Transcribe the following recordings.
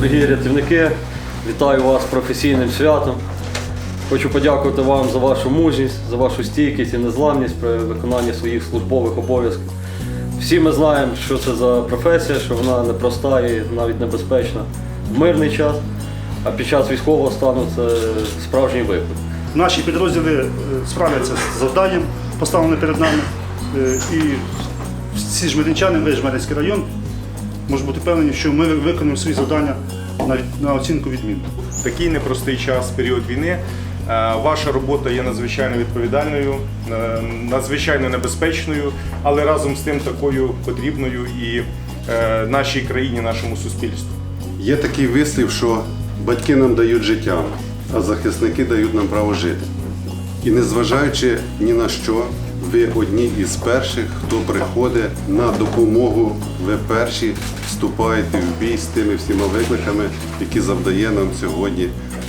Дорогі рятівники, вітаю вас професійним святом. Хочу подякувати вам за вашу мужність, за вашу стійкість і незламність при виконанні своїх службових обов'язків. Всі ми знаємо, що це за професія, що вона непроста і навіть небезпечна в мирний час, а під час військового стану це справжній виклик. Наші підрозділи е, справляться з завданням, поставленим перед нами. Е, І всі жмеринчани, весь Жмеринський район, можуть бути впевнені, що ми виконуємо свої завдання на, на оцінку відмін. такий непростий час, період війни. е, Ваша робота є надзвичайно відповідальною, е, надзвичайно небезпечною, але разом з тим такою потрібною і е, нашій країні, нашому суспільству. Є такий вислів, що батьки нам дають життя, а захисники дають нам право жити. І незважаючи ні на що, ви одні із перших, хто приходить на допомогу, ви перші вступаєте в бій з тими всіма викликами, які завдає нам сьогодні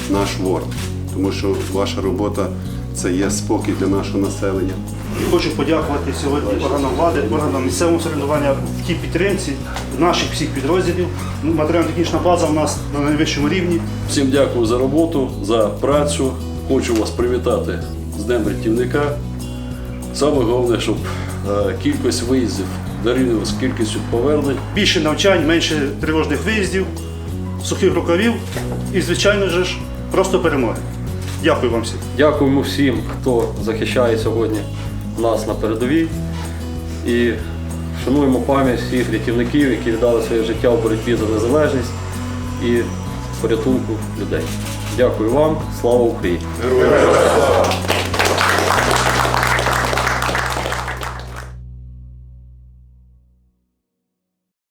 наш ворог. Тому що ваша робота це є спокій для нашого населення. І хочу подякувати сьогодні органам влади, органам місцевого самоврядування в тій підтримці наших всіх підрозділів. Матеріально-технічна база у нас на найвищому рівні. Всім дякую за роботу, за працю. Хочу вас привітати з Днем рятівника. Саме головне, щоб е, кількість виїздів дорівнювала з кількістю повернень. Більше навчань, менше тривожних виїздів, сухих рукавів і, звичайно ж, просто перемоги. Дякую вам всім. Дякуємо всім, хто захищає сьогодні нас на передовій. І шануємо пам'ять всіх рятівників, які віддали своє життя у боротьбі за незалежність і порятунку людей. Дякую вам, слава Україні! Героям!